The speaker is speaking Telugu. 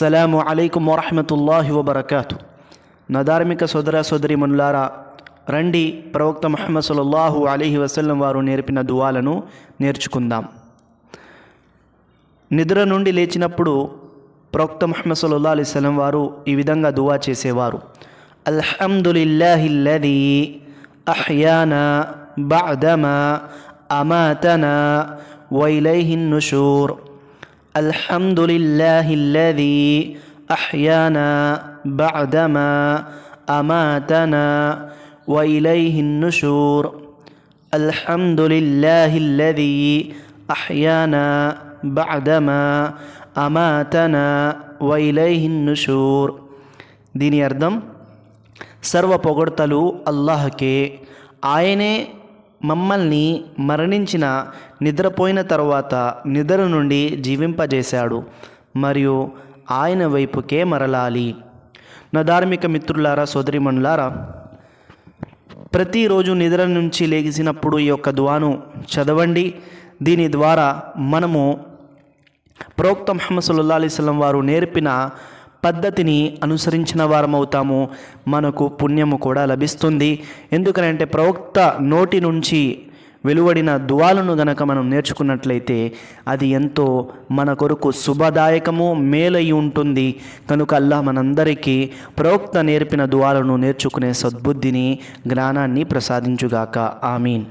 అస్సలం అలైకుం వరహమతుల్లాహి వబర్కాతు నా ధార్మిక సోదర సోదరిమనులారా రండి ప్రవక్త మహమ్మద్ సల్లల్లాహు అలీహి వసల్లం వారు నేర్పిన దువాలను నేర్చుకుందాం. నిద్ర నుండి లేచినప్పుడు ప్రవక్త ముహమ్మద్ సల్లల్లా అలైస్లం వారు ఈ విధంగా దువా చేసేవారు. అల్హమ్దులిల్లాహిల్లది అహ్యానా బాదమా అమాతనా వైలైహిన్ నుషూర్ الحمد لله الذي أحيانا بعدما أماتنا وإليه النشور الحمد لله الذي أحيانا بعدما أماتنا وإليه النشور దీని అర్థం సర్వ పొగడ్తలు అల్లాహకే ఆయనే మమ్మల్ని మరణించిన నిద్రపోయిన తరువాత నిద్ర నుండి జీవింపజేశాడు. మరియు ఆయన వైపుకే మరలాలి. నా ధార్మిక మిత్రులారా సోదరిమణులారా ప్రతిరోజు నిద్ర నుంచి లేచినప్పుడు ఈ యొక్క దువాను చదవండి. దీని ద్వారా మనము ప్రోక్తం ముహమ్మద్ సల్లా అలీస్లం వారు నేర్పిన పద్ధతిని అనుసరించిన వారమవుతాము. మనకు పుణ్యము కూడా లభిస్తుంది. ఎందుకనంటే ప్రవక్త నోటి నుంచి వెలువడిన దువాలను గనక మనం నేర్చుకున్నట్లయితే అది ఎంతో మన కొరకు శుభదాయకము మేలై ఉంటుంది. కనుక అల్లా మనందరికీ ప్రవక్త నేర్పిన దువాలను నేర్చుకునే సద్బుద్ధిని జ్ఞానాన్ని ప్రసాదించుగాక. ఆమీన్.